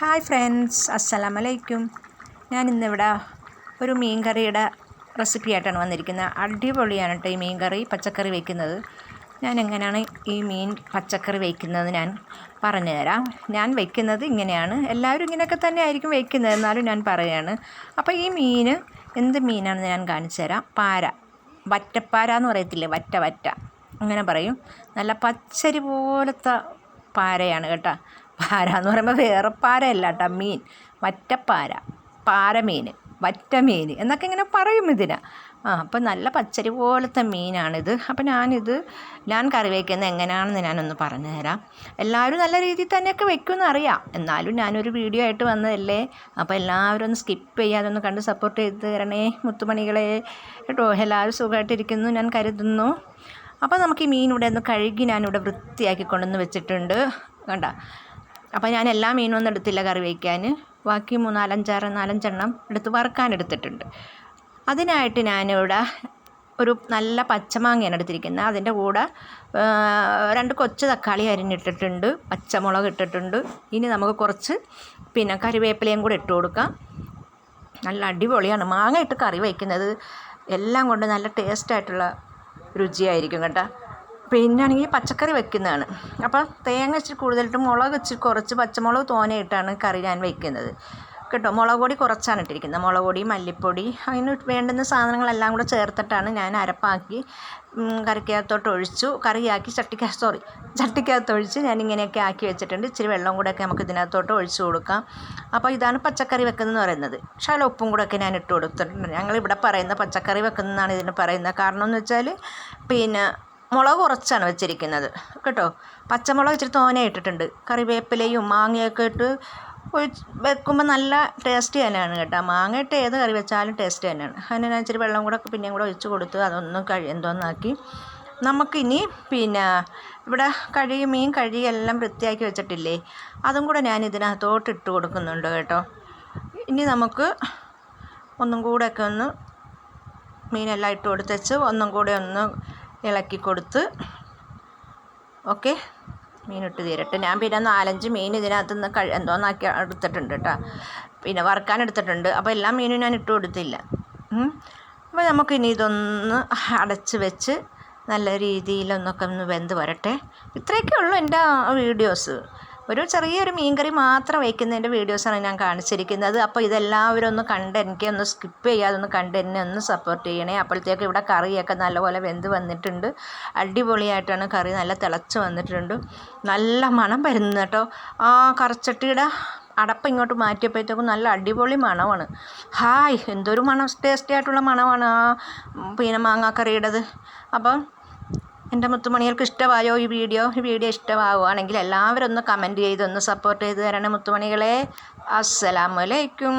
Hi friends അസ്സലാമലൈക്കും. ഞാൻ ഇന്നിവിടെ ഒരു മീൻ കറിയുടെ റെസിപ്പി ആയിട്ടാണ് വന്നിരിക്കുന്നത്. അടിപൊളിയാണ് കേട്ടോ ഈ മീൻ കറി പച്ചക്കറി വയ്ക്കുന്നത്. ഞാൻ എങ്ങനെയാണ് ഈ മീൻ പച്ചക്കറി വയ്ക്കുന്നത് ഞാൻ പറഞ്ഞു തരാം. ഞാൻ വയ്ക്കുന്നത് ഇങ്ങനെയാണ്. എല്ലാവരും ഇങ്ങനെയൊക്കെ തന്നെ ആയിരിക്കും വയ്ക്കുന്നത് എന്നാലും ഞാൻ പറയുകയാണ് അപ്പോൾ ഈ മീൻ എന്ത് മീനാണെന്ന് ഞാൻ കാണിച്ചു തരാം. പാര. വറ്റപ്പാര എന്ന് പറയത്തില്ലേ? വറ്റ വറ്റ. അങ്ങനെ പറയും. നല്ല പച്ചരി പോലത്തെ പാരയാണ് കേട്ടോ. പാര എന്ന് പറയുമ്പോൾ വേറെ പാരയല്ല കേട്ടോ മീൻ. വറ്റപ്പാര പാരമീൻ വറ്റമീൻ എന്നൊക്കെ ഇങ്ങനെ പറയും ഇതിന്. ആ അപ്പം നല്ല പച്ചരി പോലത്തെ മീനാണിത്. അപ്പം ഞാനിത് ഞാൻ കറി വയ്ക്കുന്നത് എങ്ങനെയാണെന്ന് ഞാനൊന്ന് പറഞ്ഞു തരാം. എല്ലാവരും നല്ല രീതിയിൽ തന്നെയൊക്കെ വെക്കുമെന്ന് അറിയാം. എന്നാലും ഞാനൊരു വീഡിയോ ആയിട്ട് വന്നതല്ലേ? അപ്പോൾ എല്ലാവരും ഒന്ന് സ്കിപ്പ് ചെയ്യാതെ ഒന്ന് കണ്ട് സപ്പോർട്ട് ചെയ്ത് തരണേ മുത്തുമണികളെ. കേട്ടോ എല്ലാവരും സുഖമായിട്ടിരിക്കുന്നു ഞാൻ കരുതുന്നു. അപ്പോൾ നമുക്ക് ഈ മീൻ ഇവിടെ ഒന്ന് കഴുകി ഞാനിവിടെ വൃത്തിയാക്കി കൊണ്ടുവന്ന് വെച്ചിട്ടുണ്ട്. കണ്ട? അപ്പോൾ ഞാൻ എല്ലാ മീനും ഒന്നും എടുത്തില്ല കറി വയ്ക്കാൻ ബാക്കി മൂന്നാലഞ്ചാറ് നാലഞ്ചെണ്ണം എടുത്ത് വറുക്കാൻ എടുത്തിട്ടുണ്ട്. അതിനായിട്ട് ഞാനിവിടെ ഒരു നല്ല പച്ചമാങ്ങയാണ് എടുത്തിരിക്കുന്നത്. അതിന്റെ കൂടെ രണ്ട് കൊച്ചു തക്കാളി അരിഞ്ഞിട്ടിട്ടുണ്ട്. പച്ചമുളക് ഇട്ടിട്ടുണ്ട്. ഇനി നമുക്ക് കുറച്ച് പിന്നെ കറിവേപ്പിലയും കൂടെ ഇട്ട് കൊടുക്കാം. നല്ല അടിപൊളിയാണ്. മാങ്ങ ഇട്ട് കറി വയ്ക്കുന്നത് എല്ലാം കൊണ്ട് നല്ല ടേസ്റ്റായിട്ടുള്ള രുചിയായിരിക്കും കേട്ടോ. പിന്നാണെങ്കിൽ പച്ചക്കറി വെക്കുന്നതാണ്. അപ്പോൾ തേങ്ങ ഇച്ചിരി കൂടുതലിട്ട് മുളക് ഇച്ചിരി കുറച്ച് പച്ചമുളക് തോനെയിട്ടാണ് കറി ഞാൻ വെക്കുന്നത്. കേട്ടോ മുളക് പൊടി കുറച്ചാണ് ഇട്ടിരിക്കുന്നത്. മുളക് പൊടി മല്ലിപ്പൊടി അതിന് വേണ്ടുന്ന സാധനങ്ങളെല്ലാം കൂടെ ചേർത്തിട്ടാണ് ഞാൻ അരപ്പാക്കി കറിക്കകത്തോട്ട് ഒഴിച്ചു. കറിയാക്കി ചട്ടിക്ക സോറി ചട്ടിക്കകത്ത് ഒഴിച്ച് ഞാൻ ഇങ്ങനെയൊക്കെ ആക്കി വെച്ചിട്ടുണ്ട്. ഇച്ചിരി വെള്ളം കൂടെയൊക്കെ നമുക്ക് ഇതിനകത്തോട്ട് ഒഴിച്ചു കൊടുക്കാം. അപ്പോൾ ഇതാണ് പച്ചക്കറി വെക്കുന്നതെന്ന് പറയുന്നത്. ശകലം ഉപ്പും കൂടെയൊക്കെ ഞാൻ ഇട്ട് കൊടുത്തിട്ടുണ്ട്. ഞങ്ങളിവിടെ പറയുന്ന പച്ചക്കറി വെക്കുന്നതാണ് ഇതിന് പറയുന്നത്. കാരണം എന്ന് വെച്ചാൽ പിന്നെ മുളക് കുറച്ചാണ് വെച്ചിരിക്കുന്നത്. കേട്ടോ? പച്ചമുളക് ഇച്ചിരി തോനെ ഇട്ടിട്ടുണ്ട്. കറിവേപ്പിലയും മാങ്ങയൊക്കെ ഇട്ട് വെക്കുമ്പോൾ നല്ല ടേസ്റ്റ് തന്നെയാണ് കേട്ടോ. മാങ്ങ ഇട്ട് ഏത് കറി വെച്ചാലും ടേസ്റ്റ് തന്നെയാണ്. അതിന് ഞാൻ ഇച്ചിരി വെള്ളം കൂടെ പിന്നെയും കൂടെ ഒഴിച്ച് കൊടുത്ത് അതൊന്നും കഴി എന്തോന്നാക്കി. നമുക്കിനി പിന്നെ ഇവിടെ കഴുകി മീൻ കഴുകി എല്ലാം വൃത്തിയാക്കി വെച്ചിട്ടില്ലേ? അതും കൂടെ ഞാൻ ഇതിനകത്തോട്ട് ഇട്ട് കൊടുക്കുന്നുണ്ട് കേട്ടോ. ഇനി നമുക്ക് ഒന്നും കൂടെയൊക്കെ ഒന്ന് മീനെല്ലാം ഇട്ട് കൊടുത്തേച്ച് ഒന്നും കൂടെ ഒന്ന് ഇളക്കി കൊടുത്ത് ഓക്കെ. മീനിട്ട് തീരട്ടെ. ഞാൻ പിന്നെ നാലഞ്ച് മീൻ ഇതിനകത്ത് നിന്ന് കഴി എന്തോന്നാക്കി എടുത്തിട്ടുണ്ട് കേട്ടോ. പിന്നെ വറുക്കാൻ എടുത്തിട്ടുണ്ട്. അപ്പോൾ എല്ലാ മീനും ഞാൻ ഇട്ട് കൊടുത്തില്ല. അപ്പോൾ നമുക്കിനി ഇതൊന്ന് അടച്ച് വെച്ച് നല്ല രീതിയിലൊന്നൊക്കെ ഒന്ന് വെന്ത് വരട്ടെ. ഇത്രയൊക്കെ ഉള്ളൂ എന്റെ വീഡിയോസ്. ഒരു ചെറിയൊരു മീൻകറി മാത്രം വയ്ക്കുന്നതിന്റെ വീഡിയോസാണ് ഞാൻ കാണിച്ചിരിക്കുന്നത്. അപ്പോൾ ഇതെല്ലാവരും ഒന്ന് കണ്ട് എനിക്ക് ഒന്ന് സ്കിപ്പ് ചെയ്യാതെ ഒന്ന് കണ്ട് എന്നെ ഒന്ന് സപ്പോർട്ട് ചെയ്യണേ. അപ്പോഴത്തേക്ക് ഇവിടെ കറിയൊക്കെ നല്ലപോലെ വെന്ത് വന്നിട്ടുണ്ട്. അടിപൊളിയായിട്ടാണ് കറി നല്ല തിളച്ച് വന്നിട്ടുണ്ട്. നല്ല മണം വരുന്നു കേട്ടോ. ആ കറച്ചട്ടിയുടെ അടപ്പ് ഇങ്ങോട്ട് മാറ്റിയപ്പോഴത്തേക്കും നല്ല അടിപൊളി മണമാണ്. ഹായ് എന്തൊരു മണം ടേസ്റ്റി ആയിട്ടുള്ള മണമാണ് ആ പിന്നെ മാങ്ങാക്കറിയുടേത്. അപ്പം എന്റെ മുത്തുമണികൾക്ക് ഇഷ്ടമായോ ഈ വീഡിയോ? ഈ വീഡിയോ ഇഷ്ടമാവുകയാണെങ്കിൽ എല്ലാവരും ഒന്ന് കമന്റ് ചെയ്ത് ഒന്ന് സപ്പോർട്ട് ചെയ്ത് തരണം മുത്തുമണികളെ. അസ്സലാമലൈക്കും